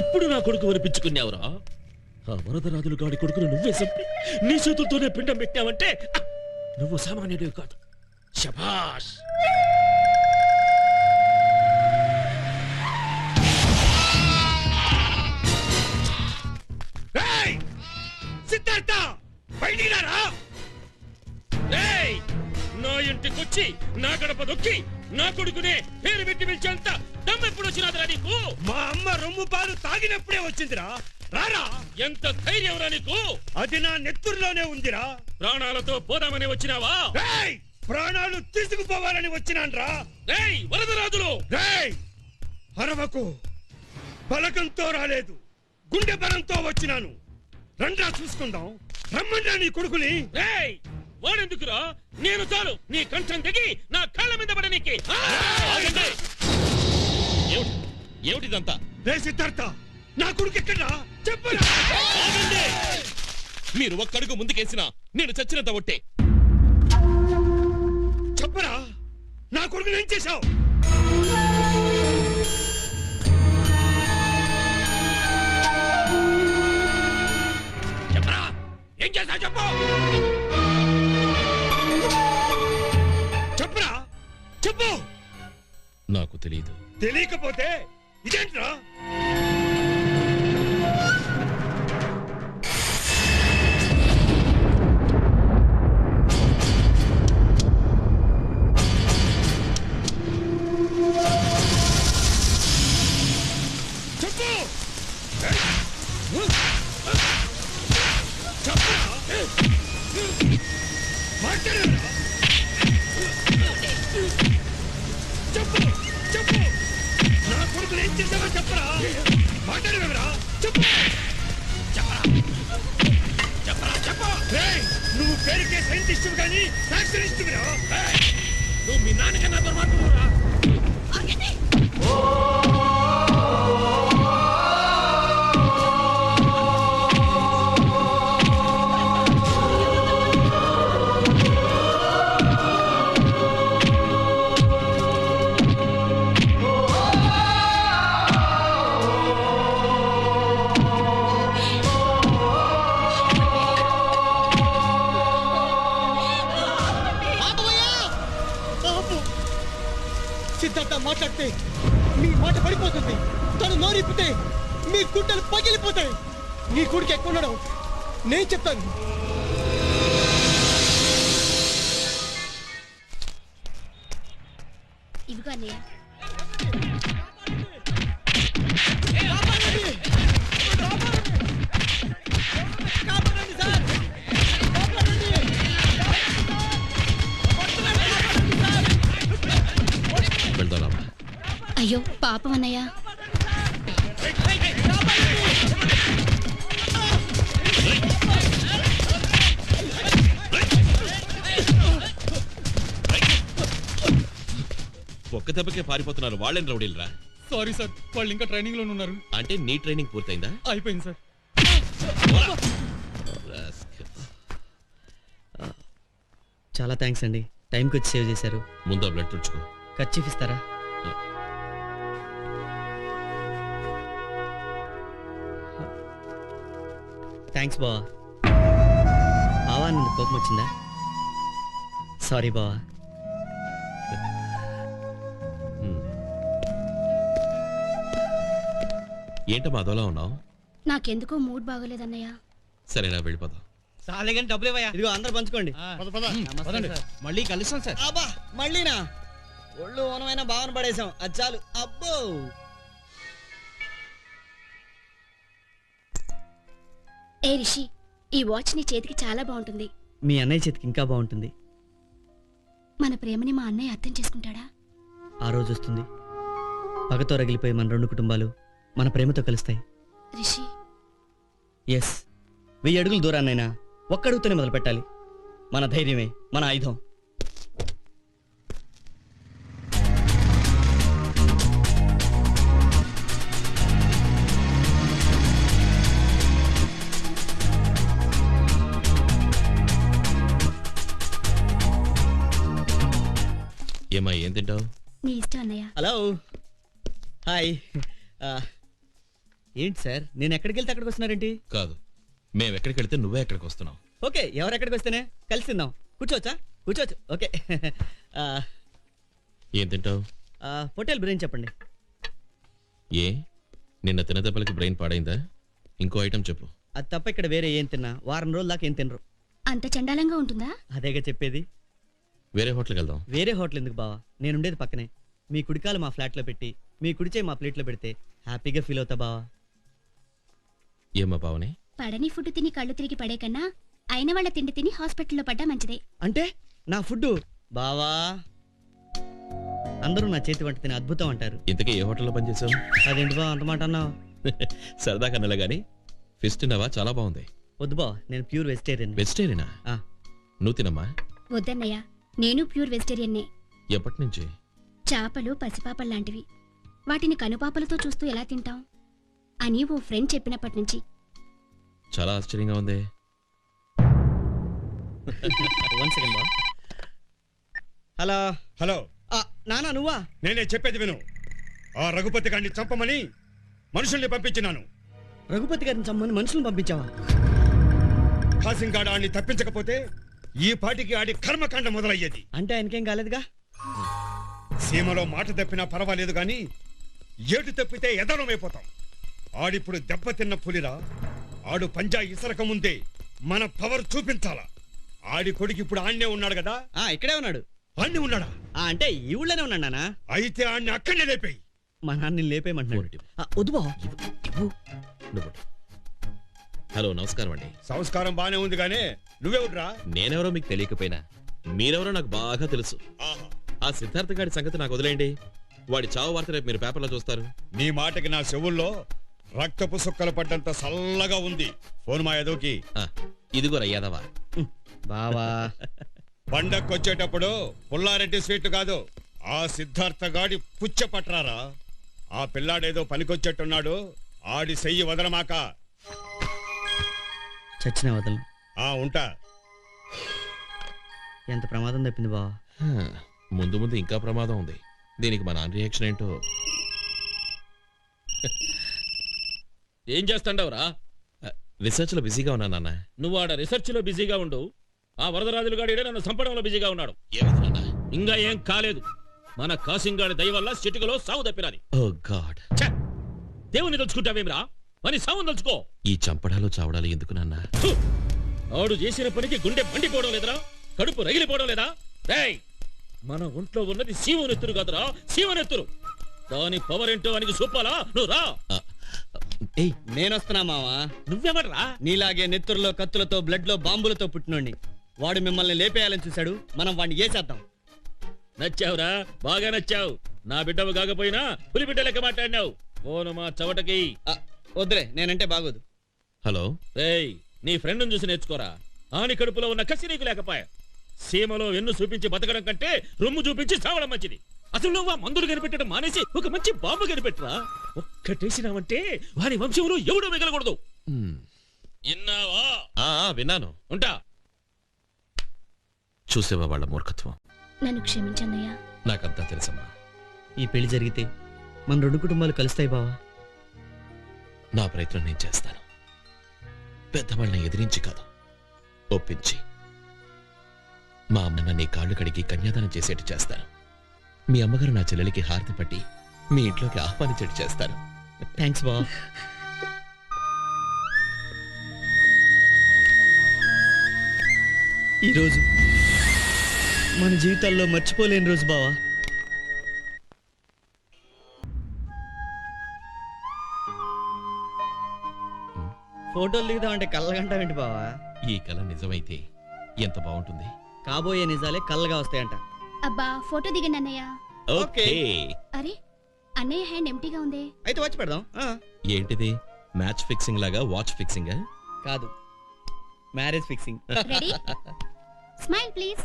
ఇప్పుడు నా కొడుకు వినిపించుకున్నావురా ఆ వరదరాజులు గాడి కొడుకును నువ్వే చంపి నీ చేతులతోనే పిండం పెట్టావంటే నువ్వు సామాన్యుడు కాదు. శభాష్! సిద్ధార్థ! బయటికి నా ఇంటికొచ్చి నా గడప దొక్కి నా కొడుకునే పేరు పెట్టి పిలిచేంత దమ్మెప్పుడు వచ్చినాదిరా నీకు? మా అమ్మ రొమ్ము పాలు తాగినప్పుడే వచ్చిందిరా. రారా? ఎంత ధైర్యంరా నీకు? అది నా నెత్తురులోనే ఉందిరా. ప్రాణాలతో పోదామని వచ్చినావా! ప్రాణాలు తీసుకుపోవాలని వచ్చినాన్రా. ఏయ్ వరదరాజులు రేయ్! అరవకు బలకంతో రాలేదు. గుండె బలంతో వచ్చినాను. రండ్రా చూసుకుందాం. రమ్మండ్రా నీ కొడుకుని. ఏయ్ వాడెందుకురా? నేను చాలు. నీ కంఠం దిగి నా కాళ్ళ మీద పడనీకి. ఆ! ఏమిటిదంతా? రే సిద్ధార్థ నా కొడుకు ఎక్కడ్రా? చెప్పరా? ఆగండి. మీరు ఒక్కడుగు ముందుకేసినా నేను చచ్చినంత ఒట్టే. చెప్పరా? నా కొడుకుని ఏం చేశావు? కొడుకులు చెప్పరా? మాట్లాడవేవరా చెప్పు. చెప్పరా? చెప్పు. నువ్వు పేరుకే సైంటిస్ట్ కానీ ఫ్యాక్షనిస్ట్ నువ్వు మీ నాన్నకన్నా దుర్మార్గుడురా మీ గుండెలు పగిలిపోతాయి. నీ కొడుకు ఎక్కువ ఉండడం నేను చెప్తాను. ఇదిగో అన్నయ్య. వెళ్దాం అయ్యో పాపం అన్నయ్య. ఒక్క దెబ్బకే పారిపోతున్నారు. వాళ్ళని రౌడీలరా? సారీ సార్ వాళ్ళు ఇంకా ట్రైనింగ్లో ఉన్నారు. అంటే నీ ట్రైనింగ్ పూర్తయిందా? అయిపోయింది సార్. చాలా థ్యాంక్స్ అండి. టైంకి వచ్చి సేవ్ చేశారు. ముందు బ్లడ్ తుడుచుకో. ఖర్చీఫ్ ఇస్తారా థ్యాంక్స్ బావా. బావా నన్ను కోపం వచ్చిందా? సారీ బావా. ఏంటమ్మా అదోలా ఉన్నావు? నాకెందుకో మూడ్ బాగోలేదన్నయ్య. సరేనా వెళ్ళిపోదాం. చాలే కానీ డబ్బులు ఇవ్వయా ఇదిగో అందరు పంచుకోండి. పదండి. మళ్ళీ కలుస్తాం సార్. అబ్బా మళ్ళీనా? ఒళ్ళు ఓనమైన భావన పడేసాం అది చాలు. అబ్బో! ఏ రిషి ఈ వాచ్ నీ చేతికి చాలా బాగుంటుంది. మీ అన్నయ్య చేతికి ఇంకా బాగుంటుంది. మన ప్రేమని మా అన్నయ్య అర్థం చేసుకుంటాడా? ఆ రోజు వస్తుంది. పగతో రగిలిపోయి మన రెండు కుటుంబాలు. మన ప్రేమతో కలుస్తాయి. రిషి. ఎస్ వెయ్యి అడుగుల దూరాన్నైనా ఒక్కడుగుతూనే మొదలు పెట్టాలి మన ధైర్యమే మన ఆయుధం. ఏమా ఏం తింటావు? నీ ఇష్టం అన్నయ్య. హలో హాయ్ ఆ, ఏంటి సార్? నేను ఎక్కడికి వెళ్తే అక్కడికి వస్తున్నారేంటి? కాదు. మేము ఎక్కడికి వెళ్తే నువ్వే ఎక్కడికి వస్తున్నావు. ఓకే ఎవరు ఎక్కడికి వస్తేనే కలిసి తిందాం. కూర్చోవచ్చా? కూర్చోవచ్చు. ఓకే. ఏం తింటావు? హోటల్ బిర్యానీ చెప్పండి. ఏ? నిన్న తిన్న దెబ్బలకి బ్రెయిన్ పాడైందా? ఇంకో ఐటెం చెప్పు. అది తప్ప ఇక్కడ వేరే ఏం తిన్నా? వారం రోజుల దాకా ఏం తినరు. అంత చండాలంగా ఉంటుందా? అదేగా చెప్పేది. వేరే హోటల్కి వెళ్దాం. వేరే హోటల్ ఎందుకు బావా? నేను ఉండేది పక్కనే. మీ కుడికాలు మా ఫ్లాట్లో పెట్టి మీ కుడిచే మా ప్లేట్లో పెడితే హ్యాపీగా ఫీల్ అవుతా బావా. ఏమ్మా పావని? పడని ఫుడ్ తిని కళ్ళు తిరిగి పడే కన్నా అయిన వాళ్ళ తిండి తిని హాస్పిటల్లో పడ్డా మంచిదే. అంటే నా ఫుడ్ బావా. అందరూ నా చేతి వంట తిని అద్భుతం అంటారు. ఇంతకీ ఏ హోటల్లో పనిచేసావు అదేంటి బావ అంత మాట అన్నావు? సరదా కన్నెల గాని ఫిష్ తిన్నావా? చాలా బాగుంది. వద్దు బావ నేను ప్యూర్ వెజిటేరియన్. వెజిటేరియనా? ఆ. నువ్వు తినమ్మా. వద్దన్నయ్య నేను ప్యూర్ వెజిటేరియన్నే. ఎప్పటి నుంచి చేపలు పసిపాపల్లాంటివి వాటిని కనుపాపలతో చూస్తూ ఎలా తింటాం? అని ఓ ఫ్రెండ్ చెప్పినప్పటి నుంచి. చాలా ఆశ్చర్యంగా ఉంది. వన్ సెకండ్ బావ హలో హలో ఆ, నానా నువ్వా? నేనే చెప్పేది విను. ఆ రఘుపతి గారిని చంపమని మనుషుల్ని పంపించినాను. రఘుపతి గారిని చమ్మని మనుషులను పంపించావా? కాసింగాడు ఆడిని తప్పించకపోతే ఈ పాటికి ఆడి కర్మకాండ మొదలయ్యేది. అంటే ఆయనకేం కాలేదుగా? సీమలో మాట తప్పినా పర్వాలేదు గాని ఏటు తప్పితే ఎదనమైపోతాం ఆడిప్పుడు దెబ్బతిన్న పులిరా. ఆడు పంజా ఇసరక ముందే మన పవర్ చూపించాలా. ఆడి కొడుకు ఇప్పుడు ఆన్నే ఉన్నాడు కదా. ఆ ఇక్కడే ఉన్నాడు. ఆన్నే ఉన్నాడా? ఆ అంటే ఈ ఊళ్ళోనే ఉన్నాడు నానా అయితే ఆడిని అక్కడనే లేపేయి. మా నాన్న లేపేయమంటున్నాడు. ఫోన్ ఆ, వద్దు బావ నువ్వు హలో నమస్కారం అండి. సంస్కారం బానే ఉంది గానే. నువ్వెవడ్రా? నేనెవరో మీకు తెలియకపోయినా మీరెవరో నాకు బాగా తెలుసు. ఆహా. ఆ సిద్ధార్థ గారి సంగతి నాకు వదిలేయండి. వాడి చావు వార్త రేపు మీరు పేపర్లో చూస్తారు. నీ మాటకి నా చెవుల్లో రక్తపు సుక్కలు పడ్డంత సల్లగా ఉంది. ఫోన్ మా ఎదోకి ఆ, ఇదిగో రయ్యాదవా బావా. పండక్కొచ్చేటప్పుడు పుల్లారెడ్డి స్వీట్ కాదు. ఆ సిద్ధార్థ గాడి పుచ్చ పట్రారా? ఆ పిల్లాడేదో పనికొచ్చేట్టున్నాడు. ఆడి సెయ్యి వదలమాక. చచ్చిన వదలను. ఆ ఉంటా. ఎంత ప్రమాదం తప్పింది బావా. ముందు ముందు ఇంకా ప్రమాదం ఉంది. దీనికి మా నాన్న రియాక్షన్ ఏంటో? ఏం చేస్తాండవరా? రీసెర్చ్లో బిజీగా ఉన్నా నాన్న. నువ్వు ఆడ రీసెర్చ్లో బిజీగా ఉండు. ఆ వరదరాజులు గాడి నన్ను చంపడంలో బిజీగా ఉన్నాడు. ఇంకా ఏం కాలేదు. మన కాసింగాడి దయ వల్ల చిటికలో సావు తప్పినది ఓ గాడ్. ఛ! దేవుని తలుచుకుంటావేమిరా అని సావు తలుచుకో. ఈ చంపడాలు చావడాలు ఎందుకు నాన్న! ఆడు చేసిన పనికి గుండె మండిపోవడం లేదురా? కడుపు రగిలిపోవడం లేదా? రేయ్! మన ఒంట్లో ఉన్నది శివనెత్తురు కాదురా. శివనెత్తురు దాని పవర్ ఏంటో అని చూపాలా? నువ్వు రా. ఏయ్. నేను వస్తున్నా మావా. నువ్వెవడ్రా నీలాగే నెత్తురులో కత్తులతో బ్లడ్లో బాంబులతో పుట్టినోడిని. వాడు మిమ్మల్ని లేపేయాలని చూశాడు. మనం వాడిని ఏసేద్దాం. నచ్చావురా? బాగా నచ్చావు. నా బిడ్డవు కాకపోయినా పులి బిడ్డ లెక్క మాట్లాడినావు. ఓను మా చవటకి. ఆ, వద్దులే నేనంటే బాగోదు. హలో? రేయ్ నీ ఫ్రెండ్ను చూసి నేర్చుకోరా. ఆని కడుపులో ఉన్న కసి నీకు లేకపోయా? సీమలో వెన్ను చూపించి బతకడం కంటే రొమ్ము చూపించి చావడం మంచిది. అసలు నువ్వు ఆ మందులు కనిపెట్టడం మానేసి ఒక మంచి బాంబు కనిపెట్టరా? ఒక్కటేసినావంటే వారి వంశంలో ఎవడో మిగలకూడదు. ఆ, విన్నాను. ఉంటా. చూసేవా వాళ్ళ మూర్ఖత్వం? నన్ను క్షమించన్నయ్యా నాకంతా తెలుసమ్మా. ఈ పెళ్ళి జరిగితే మన రెండు కుటుంబాలు కలుస్తాయి బావా. నా ప్రయత్నం నేను చేస్తాను. పెద్దవాళ్ళని ఎదిరించి కాదు. ఒప్పించి. మా అమ్మ నీ కాళ్ళు కడిగి కన్యాదానం చేసేట్టు చేస్తాను. మీ అమ్మగారు నా చెల్లెలికి హారతి పట్టి మీ ఇంట్లోకి ఆహ్వానించేట్టు చేస్తాను. థ్యాంక్స్ బావా. ఈరోజు మన జీవితాల్లో మర్చిపోలేని రోజు బావా. ఫోటోలు దిగుదామంటే కళ్ళగంట ఏంటి బావా? ఈ కళ నిజమైతే ఎంత బాగుంటుంది? కాబోయే నిజాలే కళ్ళగా వస్తాయంట. అబ్బా ఫోటో దిగండి అన్నయ్య. ఓకే. అరే అన్నయ్య హ్యాండ్ ఎంటీగా ఉందే. అయితే వచ్చి పెడదాం. ఆ, ఏంటిది? మ్యాచ్ ఫిక్సింగ్ లాగా వాచ్ ఫిక్సింగ్ కాదు. Marriage fixing ready smile please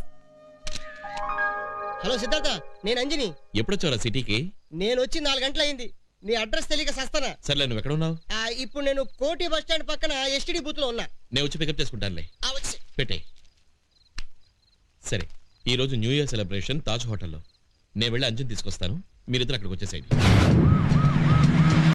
hello Siddharth నేను అంజని. ఎప్పుడొచ్చారా సిటీకి? నేను వచ్చి నాలుగు గంటలు అయింది. నీ అడ్రస్ తెలియక సస్తానా. సర్లే నువ్వు ఎక్కడ ఉన్నావు ఆ, ఇప్పుడు నేను కోటి బస్ స్టాండ్ పక్కన ఎస్టీడీ బూత్లో ఉన్నా. నేను వచ్చి పికప్ చేసుకుంటానులే. ఆ, వచ్చి. పెట్టే సరే ఈ రోజు న్యూ ఇయర్ సెలబ్రేషన్ తాజ్ హోటల్లో నేను వెళ్ళి అంజన్ తీసుకొస్తాను. మీరిద్దరు అక్కడికి వచ్చేసేయండి.